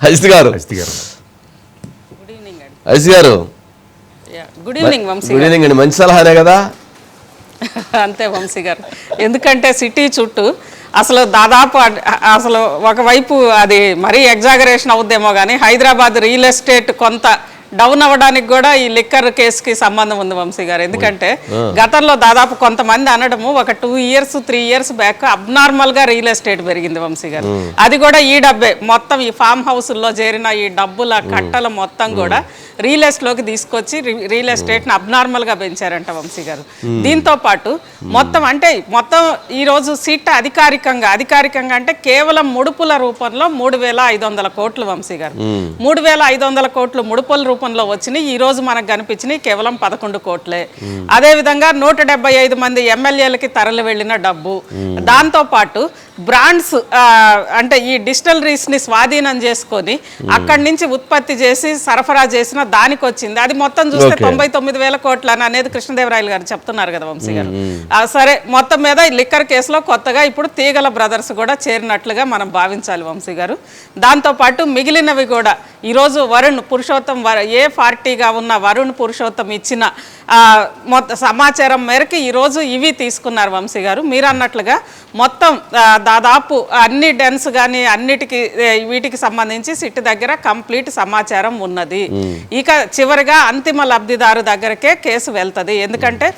అజిత్ గారు. అజిత్ గారు. Good evening అండి Ajit garu. Yeah, good evening Vamshi good evening అండి. మంచి సలహానే కదా? అంతే వంశీ గారు. ఎందుకంటే సిటీ చుట్టూ అసలు దాదాపు అసలు ఒకవైపు అది మరీ ఎగ్జాగరేషన్ అవుద్దేమో కానీ హైదరాబాద్ రియల్ ఎస్టేట్ కొంత డౌన్ అవ్వడానికి కూడా ఈ లిక్కర్ కేసుకి సంబంధం ఉంది వంశీ గారు. ఎందుకంటే గతంలో దాదాపు కొంతమంది అనడము ఒక two years three years back అబ్నార్మల్గా real estate పెరిగింది వంశీ గారు. అది కూడా ఈ డబ్బే. మొత్తం ఈ ఫామ్ హౌస్ల్లో చేరిన ఈ డబ్బుల కట్టల మొత్తం కూడా రియల్ ఎస్టేట్లోకి తీసుకొచ్చి రియల్ ఎస్టేట్ని అబ్నార్మల్గా పెంచారంట వంశీ గారు. దీంతో పాటు మొత్తం అంటే మొత్తం ఈ రోజు సీట్ అధికారికంగా అధికారికంగా అంటే కేవలం ముడుపుల రూపంలో మూడు వేల ఐదు వందల కోట్లు వంశీ గారు. మూడు వేల ఐదు వందల కోట్లు ముడుపుల రూపంలో వచ్చినాయి ఈ రోజు మనకు కనిపించినాయి కేవలం పదకొండు కోట్లే. అదే విధంగా నూట డెబ్బై ఐదు మంది ఎమ్మెల్యేలకి తరలి వెళ్ళిన డబ్బు. దాంతో పాటు బ్రాండ్స్ అంటే ఈ డిస్టలరీస్ని స్వాధీనం చేసుకొని అక్కడి నుంచి ఉత్పత్తి చేసి సరఫరా చేసిన దానికి వచ్చింది. అది మొత్తం చూస్తే. తొంభై తొమ్మిది వేల కోట్లు అని అనేది కృష్ణదేవరాయలు గారు చెప్తున్నారు కదా వంశీ గారు. సరే మొత్తం మీద లిక్కర్ కేసులో కొత్తగా ఇప్పుడు తీగల బ్రదర్స్ కూడా చేరినట్లుగా మనం భావించాలి వంశీ గారు. దాంతో పాటు మిగిలినవి కూడా ఈరోజు వరుణ్ పురుషోత్తం వర- ఏ పార్టీగా ఉన్న వరుణ్ పురుషోత్తం ఇచ్చిన మొత్తం సమాచారం మేరకు ఈరోజు ఇవి తీసుకున్నారు వంశీ గారు. మీరు అన్నట్లుగా మొత్తం దాదాపు అన్ని డెన్స్ కానీ అన్నిటికి వీటికి సంబంధించి సిట్ దగ్గర కంప్లీట్ సమాచారం ఉన్నది. ఇక చివరిగా అంతిమ లబ్ధిదారు దగ్గరకే కేసు వెళ్తది. ఎందుకంటే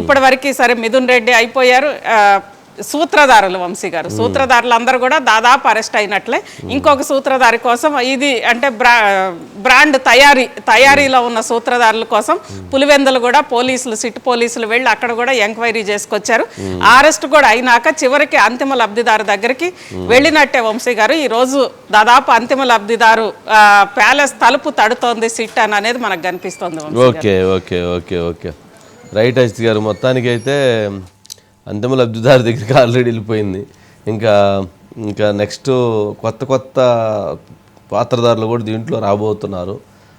ఇప్పటి వరకు సరే మిథున్ రెడ్డి అయిపోయారు. సూత్రధారులు వంశీ గారు సూత్రధారులు అందరూ కూడా దాదాపు అరెస్ట్ అయినట్లే. ఇంకొక సూత్రధారి కోసం ఇది అంటే బ్రా బ్రాండ్ తయారీ తయారీలో ఉన్న సూత్రధారుల కోసం పులివెందులు కూడా పోలీసులు సిట్ పోలీసులు వెళ్ళి అక్కడ కూడా ఎంక్వైరీ చేసుకొచ్చారు. అరెస్ట్ కూడా అయినాక చివరికి అంతిమ లబ్ధిదారు దగ్గరికి వెళ్ళినట్టే వంశీ గారు ఈ రోజు దాదాపు అంతిమ లబ్ధిదారు ప్యాలెస్ తలుపు తడుతోంది సిట్ అని అనేది మనకు కనిపిస్తోంది. Okay okay okay okay. Right Ajit garu మొత్తానికి అయితే అంతిమ లబ్ధిదారు దగ్గరికి ఆల్రెడీ వెళ్ళిపోయింది. ఇంకా ఇంకా నెక్స్ట్ కొత్త కొత్త పాత్రదారులు కూడా దీంట్లో రాబోతున్నారు.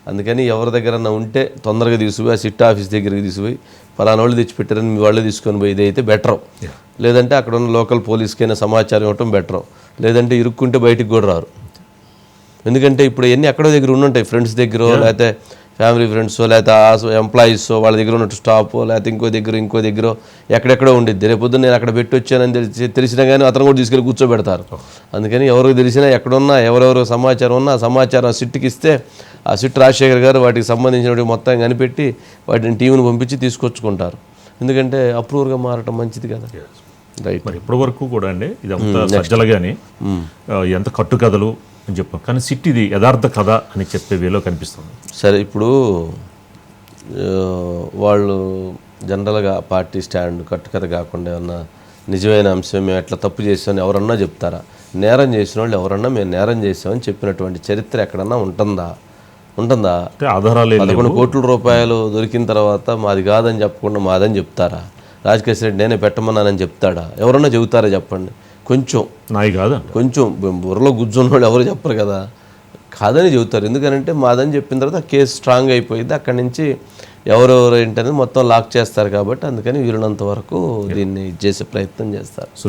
అందుకని ఎవరి దగ్గరన్నా ఉంటే తొందరగా తీసుకుపోయి ఆ సిట్ ఆఫీస్ దగ్గరికి తీసుకుపోయి ఫలానా వాళ్ళు తెచ్చిపెట్టారని మీ వాళ్ళే తీసుకొని పోయి ఇదైతే బెటర్. లేదంటే అక్కడ ఉన్న లోకల్ పోలీస్కైనా సమాచారం ఇవ్వటం బెటర్. లేదంటే ఇరుక్కుంటే బయటికి కూడా రారు. ఎందుకంటే ఇప్పుడు ఎన్ని ఎక్కడో దగ్గర ఉండుంటాయి ఫ్రెండ్స్ దగ్గర లేకపోతే ఫ్యామిలీ ఫ్రెండ్స్ లేకపోతే ఎంప్లాయీస్ వాళ్ళ దగ్గర ఉన్నట్టు స్టాఫ్ లేకపోతే ఇంకో దగ్గర ఇంకో దగ్గర ఎక్కడెక్కడో ఉండిద్ది. రేపు పొద్దున్న నేను అక్కడ పెట్టి వచ్చానని తెలిసి తెలిసినా కానీ అతను కూడా తీసుకెళ్ళి కూర్చోబెడతారు. అందుకని ఎవరికి తెలిసినా ఎక్కడున్నా ఎవరెవరు సమాచారం ఉన్నా సమాచారం ఆ సిట్కి ఇస్తే ఆ సిట్ రాజశేఖర్ గారు వాటికి సంబంధించినటువంటి మొత్తం కనిపెట్టి వాటిని టీంని పంపించి తీసుకొచ్చుకుంటారు. ఎందుకంటే అప్రూవర్గా మారటం మంచిది కదా. రైట్ మరి ఇప్పటి వరకు కూడా అండి ఇదంతా సజ్జలు కానీ ఎంత కట్టుకథలు అని చెప్పాం. కానీ సిట్ ఇది యథార్థ కథ అని చెప్పే వేలో కనిపిస్తుంది. సరే ఇప్పుడు వాళ్ళు జనరల్గా పార్టీ స్టాండ్ కట్టుకథ కాకుండా ఏమన్నా నిజమైన అంశం మేము ఎట్లా తప్పు చేసామని ఎవరన్నా చెప్తారా? నేరం చేసిన వాళ్ళు ఎవరన్నా మేము నేరం చేసామని చెప్పినటువంటి చరిత్ర ఎక్కడన్నా ఉంటుందా? ఉంటుందా? ఆధారాలు. పదకొండు కోట్ల రూపాయలు దొరికిన తర్వాత మాది కాదని చెప్పకుండా మాదని చెప్తారా? రాజకేశ్ రెడ్డి నేనే పెట్టమన్నానని చెప్తాడా? ఎవరన్నా చెబుతారా చెప్పండి? కొంచెం. నాయి కాదండి కొంచెం బుర్రలో గుజ్జున్న వాళ్ళు ఎవరు చెప్పరు కదా. కాదని చెబుతారు. ఎందుకనంటే మాదని చెప్పిన తర్వాత ఆ కేసు స్ట్రాంగ్ అయిపోయింది. అక్కడి నుంచి ఎవరెవరు ఏంటనేది మొత్తం లాక్ చేస్తారు కాబట్టి అందుకని వీలున్నంత వరకు దీన్ని చేసే ప్రయత్నం చేస్తారు.